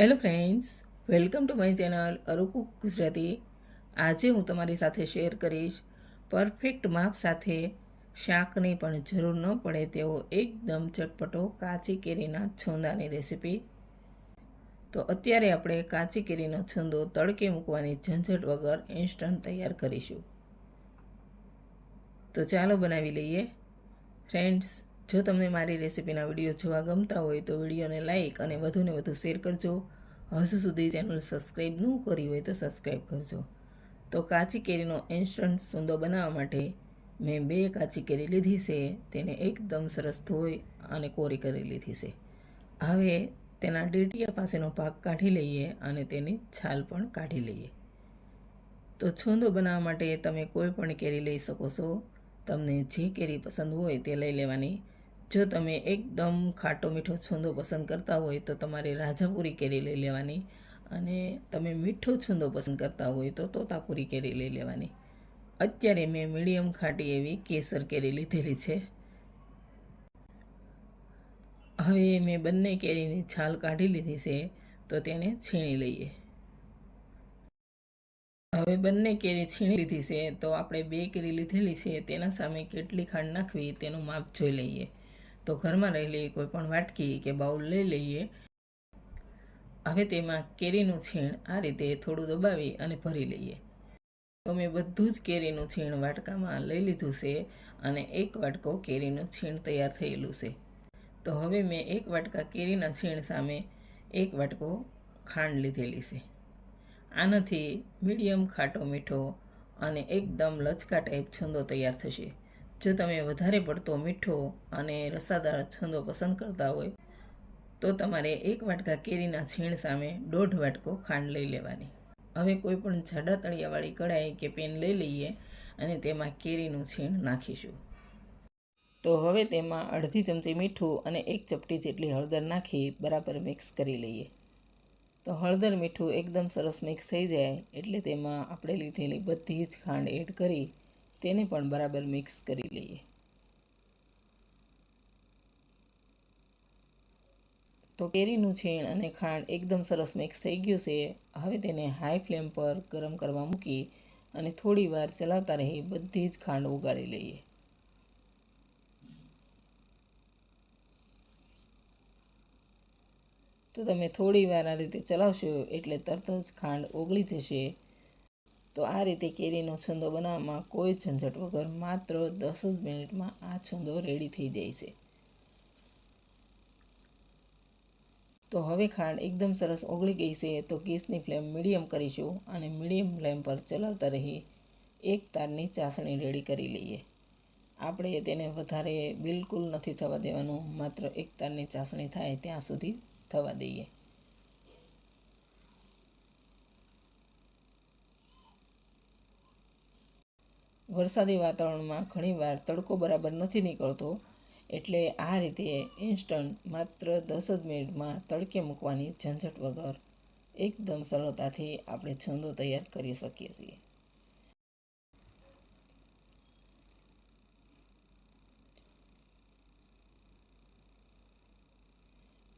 Hello friends welcome to my channel અરુકુક Gujarati આજે હું તમારી સાથે શેર કરીશ પરફેક્ટ માપ સાથે શાકની પણ જરૂર ન પડે તેવો એકદમ ચટપટો કાચી કેરીના છોંદાની રેસીપી તો અત્યારે આપણે કાચી કેરીનો છંદો તડકે મૂકવાની ઝંઝટ વગર ઇન્સ્ટન્ટ તૈયાર કરીશું. તો ચાલો બનાવી લઈએ. ફ્રેન્ડ્સ જો તમને મારી રેસીપીના વીડિયો જોવા ગમતા હોય તો વિડીયોને લાઇક અને વધુને વધુ શેર કરજો. હજુ સુધી ચેનલ સબસ્ક્રાઈબ ન કરી હોય તો સબસ્ક્રાઈબ કરજો. તો કાચી કેરીનો ઇન્સ્ટન્ટ સુંદો બનાવવા માટે મેં બે કાચી કેરી લીધી છે. તેને એકદમ સરસ ધોઈ અને કોરી કરી લીધી છે. હવે તેના ડીટીયા પાસેનો ભાગ કાઢી લઈએ અને તેની છાલ પણ કાઢી લઈએ. તો છૂંદો બનાવવા માટે તમે કોઈ પણ કેરી લઈ શકો છો. તમને જે કેરી પસંદ હોય તે લઈ લેવાની. જો તમે એકદમ ખાટો મીઠો છૂંદો પસંદ કરતા હોય તો તમારે રાજાપુરી કેરી લઈ લેવાની અને તમે મીઠો છૂંદો પસંદ કરતા હોય તો તોતાપુરી કેરી લઈ લેવાની. અત્યારે મેં મીડિયમ ખાટી એવી કેસર કેરી લીધેલી છે. હવે મેં બંને કેરીની છાલ કાઢી લીધી છે તો તેને છીણી લઈએ. હવે બંને કેરી છીણી લીધી છે તો આપણે બે કેરી લીધેલી છે તેના સામે કેટલી ખાંડ નાખવી તેનું માપ જોઈ લઈએ. તો ઘરમાં રહેલી કોઈ પણ વાટકી કે બાઉલ લઈ લઈએ. હવે તેમાં કેરીનું છીણ આ રીતે થોડું દબાવી અને ભરી લઈએ. તો મેં બધું જ કેરીનું છીણ વાટકામાં લઈ લીધું છે અને એક વાટકો કેરીનું છીણ તૈયાર થયેલું છે. તો હવે મેં એક વાટકા કેરીના છીણ સામે એક વાટકો ખાંડ લીધેલી છે. આનાથી મીડિયમ ખાટો મીઠો અને એકદમ લચકા ટાઈપ છંદો તૈયાર થશે. જો તમે વધારે પડતો મીઠો અને રસાદાર છંદો પસંદ કરતા હોય, તો તમારે એક વાટકા કેરીના છીણ સામે દોઢ વાટકો ખાંડ લઈ લેવાની. હવે કોઈ પણ જાડા તળિયાવાળી કઢાઈ કે પેન લઈ લઈએ અને તેમાં કેરીનું છીણ નાખીશું. તો હવે તેમાં અડધી ચમચી મીઠું અને એક ચપટી જેટલી હળદર નાખી બરાબર મિક્સ કરી લઈએ. તો હળદર મીઠું એકદમ સરસ મિક્સ થઈ જાય એટલે તેમાં આપણે લીધેલી બધી જ ખાંડ એડ કરી તેને પણ બરાબર મિક્સ કરી લઈએ. તો કેરીનું છીણ અને ખાંડ એકદમ સરસ મિક્સ થઈ ગયું છે. હવે તેને હાઈ ફ્લેમ પર ગરમ કરવા મૂકી અને થોડી વાર ચલાવતા રહી બધી જ ખાંડ ઉગાડી લઈએ. તો તમે થોડી વાર આ રીતે ચલાવશો એટલે તરત જ ખાંડ ઓગળી જશે. તો આ રીતે કેરીનો છંદો બનાવવામાં કોઈ ઝંઝટ વગર માત્ર દસ જ મિનિટમાં આ છંદો રેડી થઈ જાય છે. તો હવે ખાંડ એકદમ સરસ ઓગળી ગઈ છે તો ગેસની ફ્લેમ મીડિયમ કરીશું અને મીડિયમ ફ્લેમ પર ચલાવતા રહી એક તારની ચાસણી રેડી કરી લઈએ. આપણે તેને વધારે બિલકુલ નથી થવા દેવાનું, માત્ર એક તારની ચાસણી થાય ત્યાં સુધી થવા દઈએ. વરસાદી વાતાવરણમાં ઘણીવાર તડકો બરાબર નથી નીકળતો, એટલે આ રીતે ઇન્સ્ટન્ટ માત્ર દસ જ મિનિટમાં તડકે મૂકવાની ઝંઝટ વગર એકદમ સરળતાથી આપણે છંદો તૈયાર કરી શકીએ છીએ.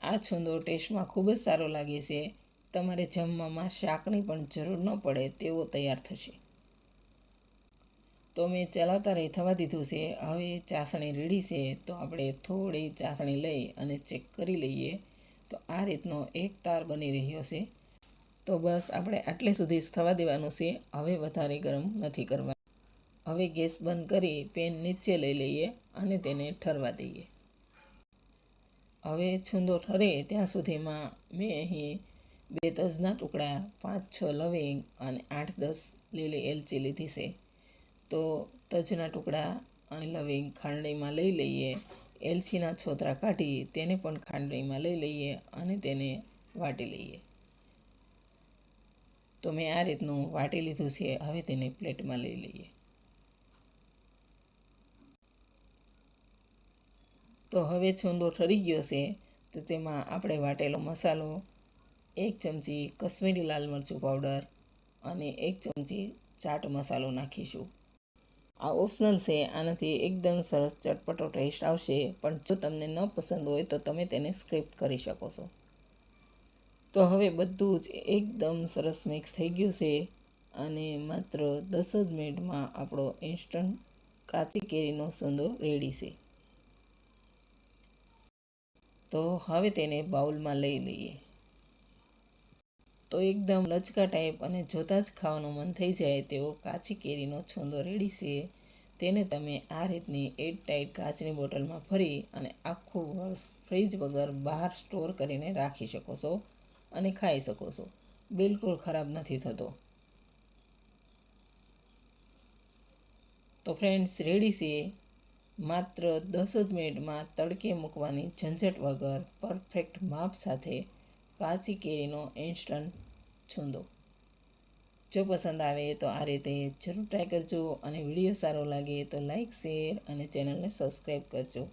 આ છંદો ટેસ્ટમાં ખૂબ જ સારો લાગે છે. તમારે જમવામાં શાકની પણ જરૂર ન પડે તેવો તૈયાર થશે. તો મેં ચલાવતા રહી થવા દીધું છે. હવે ચાસણી રેડી છે, તો આપણે થોડી ચાસણી લઈ અને ચેક કરી લઈએ. તો આ રીતનો એક તાર બની રહ્યો છે. તો બસ આપણે આટલે સુધી થવા દેવાનું છે. હવે વધારે ગરમ નથી કરવા હવે ગેસ બંધ કરી પેન નીચે લઈ લઈએ અને તેને ઠરવા દઈએ. હવે છૂંદો ઠરે ત્યાં સુધીમાં મેં અહીં બે તજના ટુકડા, પાંચ છ લવિંગ અને આઠ દસ લીલી એલચી લીધી છે. તો તજના ટુકડા લવિંગ ખાંડણીમાં લઈ લઈએ. એલચીના છોતરા કાઢી તેને પણ ખાંડણીમાં લઈ લઈએ અને તેને વાટી લઈએ. તો મેં આ રીતનું વાટી લીધું છે, હવે તેને પ્લેટમાં લઈ લઈએ. તો હવે છૂંદો ઠરી ગયો છે, તો તેમાં આપણે વાટેલો મસાલો, એક ચમચી કશ્મીરી લાલ મરચું પાવડર અને એક ચમચી ચાટ મસાલો નાખીશું. આ ઓપ્શનલ છે, આનાથી એકદમ સરસ ચટપટો ટેસ્ટ આવશે. પણ જો તમને ન પસંદ હોય તો તમે તેને સ્ક્રિપ્ટ કરી શકો છો. તો હવે બધું જ એકદમ સરસ મિક્સ થઈ ગયું છે. અને માત્ર દસ જ મિનિટમાં આપણો ઇન્સ્ટન્ટ કાચી કેરીનો સોંદો રેડી છે. તો હવે તેને બાઉલમાં લઈ લઈએ. તો એકદમ લચકા ટાઈપ અને જોતાં જ ખાવાનું મન થઈ જાય તેવો કાચી કેરીનો છોંદો છે. તેને તમે આ રીતની એટ ટાઈટ કાચની બોટલમાં ભરી અને આખું વર્ષ ફ્રીજ વગર બહાર સ્ટોર કરીને રાખી શકો છો અને ખાઈ શકો છો. બિલકુલ ખરાબ નથી થતો. તો ફ્રેન્ડ્સ રેડી છે? માત્ર દસ જ મિનિટમાં તડકે મૂકવાની ઝંઝટ વગર પરફેક્ટ માપ સાથે કાચી કેરીનો ઇન્સ્ટન્ટ છૂંદો. જો પસંદ આવે તો આ રીતે જરૂર ટ્રાય કરજો અને વીડિયો સારો લાગે તો લાઈક શેર અને ચેનલને સબસ્ક્રાઈબ કરજો.